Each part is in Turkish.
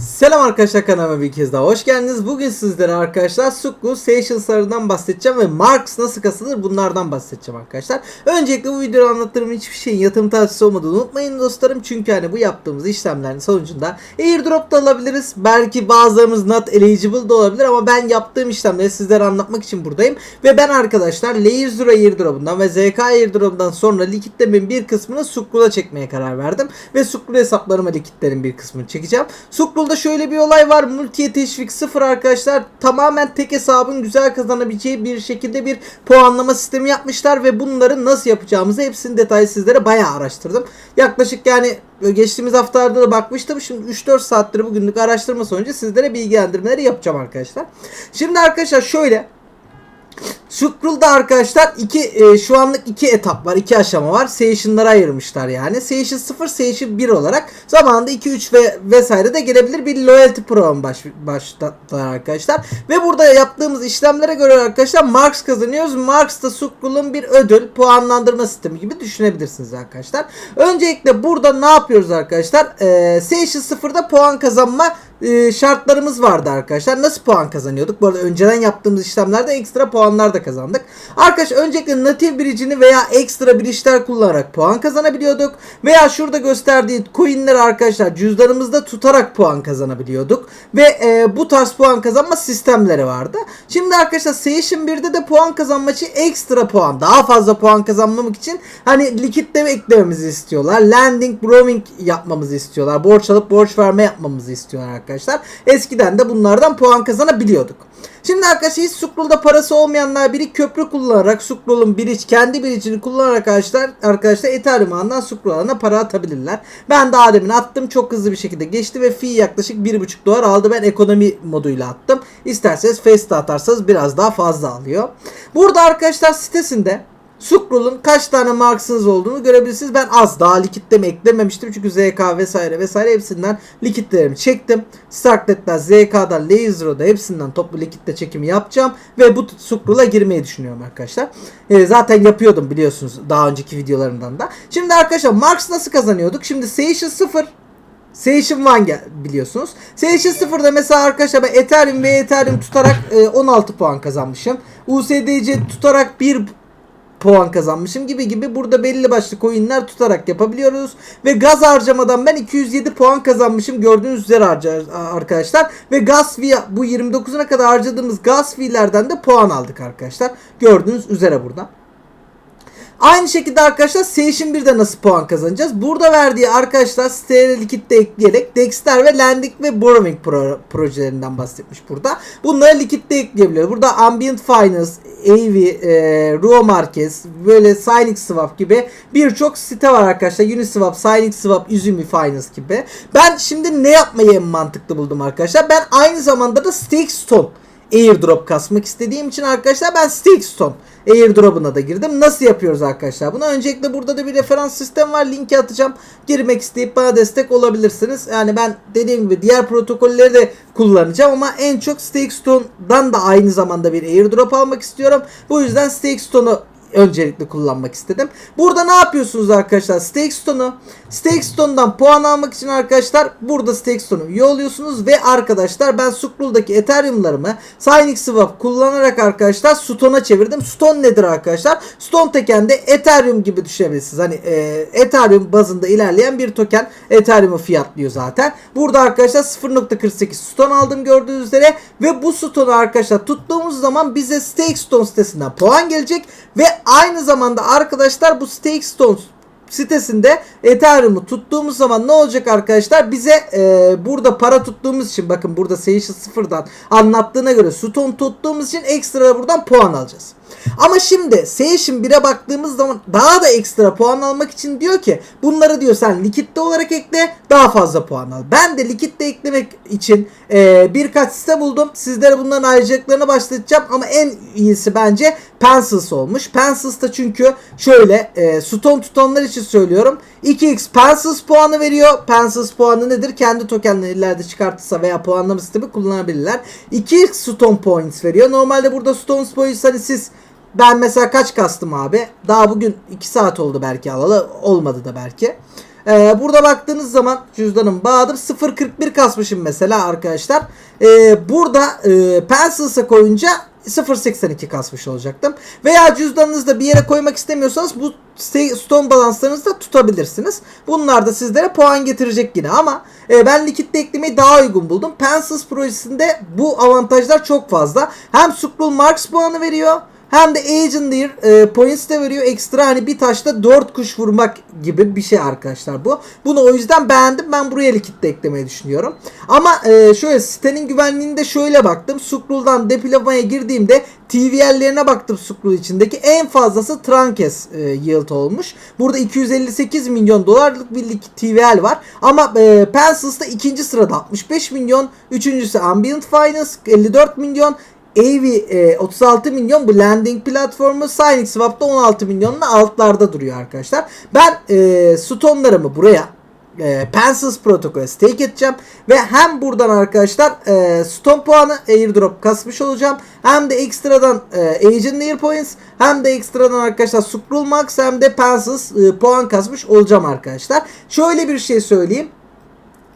Selam arkadaşlar kanalıma bir kez daha hoş geldiniz. Bugün sizlere arkadaşlar Sukku Seychells'larından bahsedeceğim ve Marks nasıl kasılır bunlardan bahsedeceğim arkadaşlar. Öncelikle bu videoda anlattığım hiçbir şeyin yatırım tavsiyesi olmadığını unutmayın dostlarım. Çünkü hani bu yaptığımız işlemlerin sonucunda airdrop da alabiliriz. Belki bazılarımız not eligible da olabilir ama ben yaptığım işlemleri sizlere anlatmak için buradayım. Ve ben arkadaşlar Layer Zero airdrop'undan ve ZK airdrop'undan sonra likitlemin bir kısmını Sukru'da çekmeye karar verdim. Ve Sukru hesaplarıma likitlerin bir kısmını çekeceğim. Sukru'da şöyle bir olay var. Multiye teşvik sıfır arkadaşlar. Tamamen tek hesabın güzel kazanabileceği bir şekilde bir puanlama sistemi yapmışlar ve bunları nasıl yapacağımızı hepsini detaylı sizlere bayağı araştırdım. Yaklaşık yani geçtiğimiz haftalarda da bakmıştım. Şimdi 3-4 saattir bugünlük araştırma sonucu sizlere bilgilendirmeleri yapacağım arkadaşlar. Şimdi arkadaşlar şöyle Scroll'da arkadaşlar iki e, şu anlık iki etap var. iki aşama var. Session'lara ayırmışlar yani. Session 0, Session 1 olarak zamanında 2, 3 ve vesaire de gelebilir bir loyalty programı baş, başlattılar arkadaşlar. Ve burada yaptığımız işlemlere göre arkadaşlar Marks kazanıyoruz. Marks da Scroll'un bir ödül puanlandırma sistemi gibi düşünebilirsiniz arkadaşlar. Öncelikle burada ne yapıyoruz arkadaşlar? E, Session 0'da puan kazanma e, şartlarımız vardı arkadaşlar. Nasıl puan kazanıyorduk? Bu arada önceden yaptığımız işlemlerde ekstra puanlar da kazandık. Arkadaşlar öncelikle native bridge'ini veya ekstra bridge'ler kullanarak puan kazanabiliyorduk. Veya şurada gösterdiği coin'leri arkadaşlar cüzdanımızda tutarak puan kazanabiliyorduk. Ve e, bu tarz puan kazanma sistemleri vardı. Şimdi arkadaşlar Session 1'de de puan kazanmak için ekstra puan, daha fazla puan kazanmamak için hani likitleme eklememizi istiyorlar. Landing, browing yapmamızı istiyorlar. Borç alıp borç verme yapmamızı istiyorlar arkadaşlar arkadaşlar. Eskiden de bunlardan puan kazanabiliyorduk. Şimdi arkadaşlar hiç Scroll'da parası olmayanlar biri köprü kullanarak Scroll'un biriç kendi biricini kullanarak arkadaşlar arkadaşlar Ethereum ağından Scroll'una para atabilirler. Ben daha demin attım çok hızlı bir şekilde geçti ve fee yaklaşık 1.5 dolar aldı. Ben ekonomi moduyla attım. İsterseniz Face'de atarsanız biraz daha fazla alıyor. Burada arkadaşlar sitesinde Sukrul'un kaç tane marksınız olduğunu görebilirsiniz. Ben az daha likitleme eklememiştim. Çünkü ZK vesaire vesaire hepsinden likitlerimi çektim. Starklet'ten, ZK'dan, Laser'da hepsinden toplu likitle çekimi yapacağım. Ve bu Sukrul'a girmeyi düşünüyorum arkadaşlar. Ee, zaten yapıyordum biliyorsunuz daha önceki videolarından da. Şimdi arkadaşlar Marks nasıl kazanıyorduk? Şimdi Station 0 Station 1 biliyorsunuz. Station 0'da mesela arkadaşlar ben Ethereum ve Ethereum tutarak e, 16 puan kazanmışım. USDC tutarak 1 puan kazanmışım gibi gibi burada belli başlı coinler tutarak yapabiliyoruz. Ve gaz harcamadan ben 207 puan kazanmışım gördüğünüz üzere arkadaşlar. Ve gaz fee bu 29'una kadar harcadığımız gaz fee'lerden de puan aldık arkadaşlar. Gördüğünüz üzere burada. Aynı şekilde arkadaşlar Station 1'de nasıl puan kazanacağız? Burada verdiği arkadaşlar siteye likit de ekleyerek Dexter ve Landing ve Borrowing pro projelerinden bahsetmiş burada. Bunları likit de ekleyebiliyor. Burada Ambient Finance, AV, e, Ruo Marquez, böyle Signing Swap gibi birçok site var arkadaşlar. Uniswap, Swap, Üzümü Finance gibi. Ben şimdi ne yapmayı en mantıklı buldum arkadaşlar? Ben aynı zamanda da Stake Stone airdrop kasmak istediğim için arkadaşlar ben Stake Stone airdrop'una da girdim. Nasıl yapıyoruz arkadaşlar? Bunu öncelikle burada da bir referans sistem var. Linki atacağım. Girmek isteyip bana destek olabilirsiniz. Yani ben dediğim gibi diğer protokolleri de kullanacağım ama en çok Stakestone'dan da aynı zamanda bir airdrop almak istiyorum. Bu yüzden Stakestone'u öncelikle kullanmak istedim. Burada ne yapıyorsunuz arkadaşlar? Stakestone'u Stakestone'dan puan almak için arkadaşlar burada Stakestone'u üye oluyorsunuz ve arkadaşlar ben Scroll'daki Ethereum'larımı Signing Swap kullanarak arkadaşlar Stone'a çevirdim. Stone nedir arkadaşlar? Stone tekende Ethereum gibi düşünebilirsiniz. Hani e, Ethereum bazında ilerleyen bir token Ethereum'u fiyatlıyor zaten. Burada arkadaşlar 0.48 Stone aldım gördüğünüz üzere ve bu Stone'u arkadaşlar tuttuğumuz zaman bize Stakestone sitesinden puan gelecek ve aynı zamanda arkadaşlar bu Stakestone sitesinde Ethereum'u tuttuğumuz zaman ne olacak arkadaşlar? Bize e, burada para tuttuğumuz için bakın burada Seyşi sıfırdan anlattığına göre Stone tuttuğumuz için ekstra buradan puan alacağız. Ama şimdi Session 1'e baktığımız zaman daha da ekstra puan almak için diyor ki bunları diyor sen likitte olarak ekle daha fazla puan al. Ben de likitte eklemek için e, birkaç site buldum. Sizlere bunların ayrıcalıklarını başlatacağım ama en iyisi bence Pencils olmuş. Pencils da çünkü şöyle e, Stone tutanlar için söylüyorum. 2x Pencils puanı veriyor. Pencils puanı nedir? Kendi tokenleri ileride çıkartırsa veya puanlama sistemi kullanabilirler. 2x Stone Points veriyor. Normalde burada Stone Points hani siz ben mesela kaç kastım abi? Daha bugün 2 saat oldu belki alalı. Olmadı da belki. Ee, burada baktığınız zaman cüzdanım bağladım 0.41 kasmışım mesela arkadaşlar. Ee, burada e, Pencils'a koyunca 0.82 kasmış olacaktım. Veya cüzdanınızda bir yere koymak istemiyorsanız bu st- stone balanslarınızı da tutabilirsiniz. Bunlar da sizlere puan getirecek yine ama e, ben likitte eklemeyi daha uygun buldum. Pencils projesinde bu avantajlar çok fazla. Hem Scroll Marks puanı veriyor hem de Agendir e, points de veriyor. Ekstra hani bir taşta 4 kuş vurmak gibi bir şey arkadaşlar bu. Bunu o yüzden beğendim. Ben buraya likit de eklemeyi düşünüyorum. Ama e, şöyle sitenin güvenliğinde şöyle baktım. Scroll'dan depilamaya girdiğimde TVL'lerine baktım Scroll içindeki. En fazlası Trankes e, yield olmuş. Burada 258 milyon dolarlık bir TVL var. Ama e, Pencils'da ikinci sırada 65 milyon. Üçüncüsü Ambient Finance 54 milyon. AV e, 36 milyon bu landing platformu Signing Swap'ta 16 milyonla altlarda duruyor arkadaşlar. Ben e, stone'larımı buraya e, Pencils protokolü stake edeceğim ve hem buradan arkadaşlar e, stone puanı airdrop kasmış olacağım hem de ekstradan e, Agent Layer Points hem de ekstradan arkadaşlar Scroll Max hem de Pencils e, puan kasmış olacağım arkadaşlar. Şöyle bir şey söyleyeyim.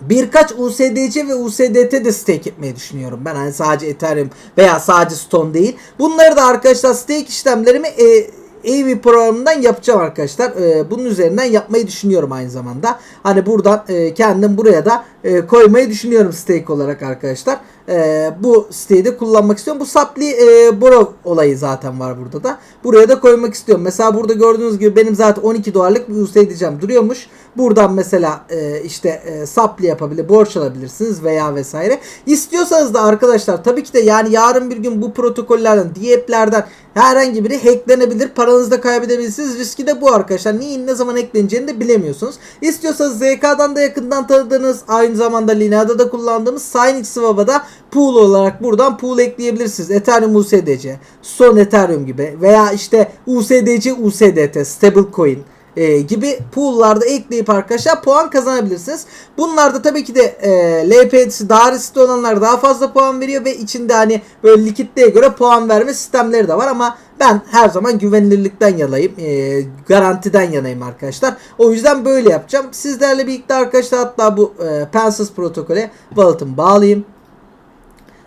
Birkaç USDC ve USDT de stake etmeyi düşünüyorum. Ben hani sadece Ethereum veya sadece Stone değil. Bunları da arkadaşlar stake işlemlerimi e, AV programından yapacağım arkadaşlar. E, bunun üzerinden yapmayı düşünüyorum aynı zamanda. Hani buradan e, kendim buraya da e, koymayı düşünüyorum stake olarak arkadaşlar. E, bu siteyi de kullanmak istiyorum. Bu Sapli e, Boro olayı zaten var burada da. Buraya da koymak istiyorum. Mesela burada gördüğünüz gibi benim zaten 12 dolarlık bir USDC'm duruyormuş. Buradan mesela e, işte e, Sapli yapabilir, borç alabilirsiniz veya vesaire. İstiyorsanız da arkadaşlar tabii ki de yani yarın bir gün bu protokollerden, DApp'lerden herhangi biri hacklenebilir. Paranızı da kaybedebilirsiniz. Riski de bu arkadaşlar. Niye ne zaman hackleneceğini de bilemiyorsunuz. İstiyorsanız ZK'dan da yakından tanıdığınız aynı zamanda Linea'da da kullandığımız Signing Swap'a da pool olarak buradan pool ekleyebilirsiniz. Ethereum USDC, Son Ethereum gibi veya işte USDC USDT, Stablecoin e, gibi pool'larda ekleyip arkadaşlar puan kazanabilirsiniz. Bunlar da tabii ki de e, LP'si daha riskli olanlar daha fazla puan veriyor ve içinde hani böyle likitliğe göre puan verme sistemleri de var ama ben her zaman güvenilirlikten yanayım. E, garantiden yanayım arkadaşlar. O yüzden böyle yapacağım. Sizlerle birlikte arkadaşlar hatta bu e, Pencils protokole wallet'ımı bağlayayım.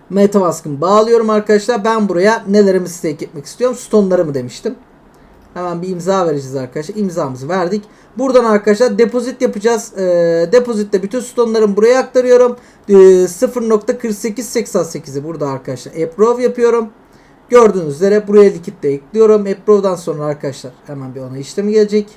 Metamask'ımı bağlıyorum arkadaşlar. Ben buraya nelerimi stake etmek istiyorum? Stone'larımı demiştim. Hemen bir imza vereceğiz arkadaşlar. İmzamızı verdik. Buradan arkadaşlar depozit yapacağız. Ee, depozitte bütün stonelarımı buraya aktarıyorum. Ee, 0.4888'i burada arkadaşlar approve yapıyorum. Gördüğünüz üzere buraya likit de ekliyorum. Approve'dan sonra arkadaşlar hemen bir onay işlemi gelecek.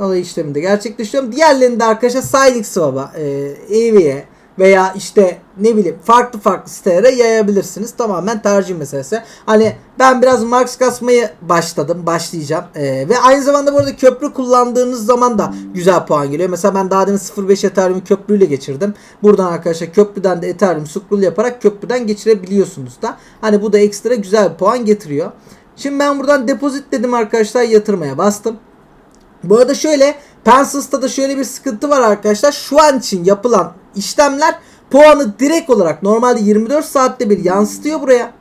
Onay işlemini de gerçekleştiriyorum. Diğerlerini de arkadaşlar Silix Swap'a, e, EV'ye veya işte ne bileyim farklı farklı sitelere yayabilirsiniz. Tamamen tercih meselesi. Hani ben biraz Marx kasmayı başladım. Başlayacağım. Ee, ve aynı zamanda burada köprü kullandığınız zaman da güzel puan geliyor. Mesela ben daha demin 0.5 Ethereum köprüyle geçirdim. Buradan arkadaşlar köprüden de Ethereum scroll yaparak köprüden geçirebiliyorsunuz da. Hani bu da ekstra güzel bir puan getiriyor. Şimdi ben buradan depozit dedim arkadaşlar yatırmaya bastım. Bu arada şöyle Pencils'ta da şöyle bir sıkıntı var arkadaşlar. Şu an için yapılan işlemler puanı direkt olarak normalde 24 saatte bir yansıtıyor buraya.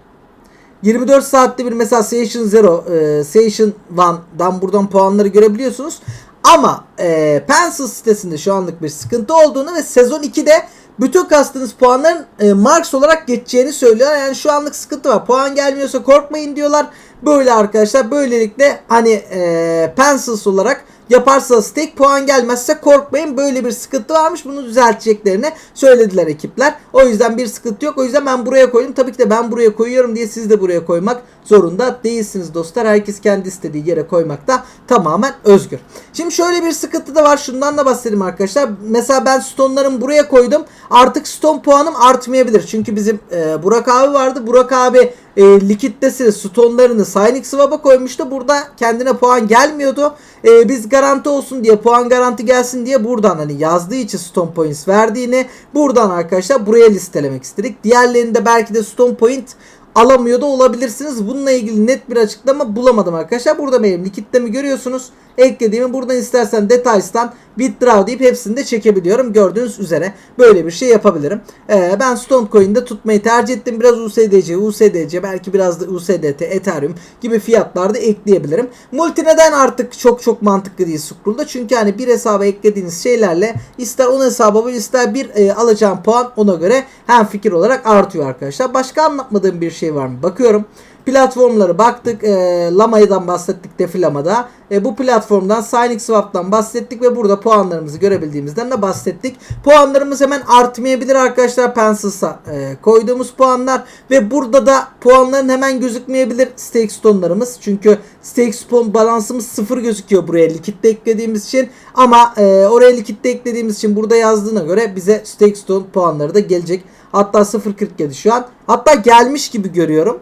24 saatte bir mesela Session 0, e, Session 1'dan buradan puanları görebiliyorsunuz. Ama e, Pencil sitesinde şu anlık bir sıkıntı olduğunu ve sezon 2'de bütün kastınız puanların e, marks olarak geçeceğini söylüyorlar. Yani şu anlık sıkıntı var. Puan gelmiyorsa korkmayın diyorlar. Böyle arkadaşlar böylelikle hani e, Pencils olarak yaparsanız tek puan gelmezse korkmayın. Böyle bir sıkıntı varmış. Bunu düzelteceklerini söylediler ekipler. O yüzden bir sıkıntı yok. O yüzden ben buraya koydum. Tabii ki de ben buraya koyuyorum diye siz de buraya koymak zorunda değilsiniz dostlar. Herkes kendi istediği yere koymakta tamamen özgür. Şimdi şöyle bir sıkıntı da var. Şundan da bahsedeyim arkadaşlar. Mesela ben stone'larımı buraya koydum. Artık stone puanım artmayabilir. Çünkü bizim e, Burak abi vardı. Burak abi e, likittesi stone'larını Signing Swap'a koymuştu. Burada kendine puan gelmiyordu. E, biz garanti olsun diye puan garanti gelsin diye buradan hani yazdığı için stone points verdiğini buradan arkadaşlar buraya listelemek istedik. Diğerlerinde belki de stone point alamıyor da olabilirsiniz. Bununla ilgili net bir açıklama bulamadım arkadaşlar. Burada benim likitlemi görüyorsunuz. Eklediğimi buradan istersen details'tan withdraw deyip hepsini de çekebiliyorum. Gördüğünüz üzere böyle bir şey yapabilirim. Ee, ben Stone Coin'de tutmayı tercih ettim. Biraz USDC, USDC belki biraz da USDT, Ethereum gibi fiyatlarda ekleyebilirim. Multi neden artık çok çok mantıklı değil Scroll'da? Çünkü hani bir hesaba eklediğiniz şeylerle ister 10 hesaba böl ister bir e, alacağım puan ona göre hem fikir olarak artıyor arkadaşlar. Başka anlatmadığım bir şey var mı? Bakıyorum. Platformları baktık. E, Lama'dan bahsettik Defilama'da. E, bu platformdan Signing Swap'tan bahsettik ve burada puanlarımızı görebildiğimizden de bahsettik. Puanlarımız hemen artmayabilir arkadaşlar. Pencils'a e, koyduğumuz puanlar ve burada da puanların hemen gözükmeyebilir stake stone'larımız. Çünkü stake stone balansımız sıfır gözüküyor buraya likitte eklediğimiz için. Ama e, oraya likitte eklediğimiz için burada yazdığına göre bize stake stone puanları da gelecek. Hatta 0.47 şu an. Hatta gelmiş gibi görüyorum.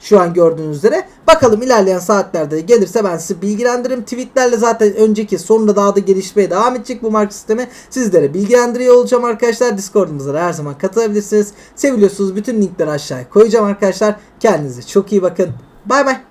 Şu an gördüğünüz üzere. Bakalım ilerleyen saatlerde de gelirse ben sizi bilgilendiririm. Tweetlerle zaten önceki sonunda daha da gelişmeye devam edecek bu marka sistemi. Sizlere bilgilendiriyor olacağım arkadaşlar. Discord'umuza da her zaman katılabilirsiniz. Seviliyorsunuz. Bütün linkleri aşağıya koyacağım arkadaşlar. Kendinize çok iyi bakın. Bay bay.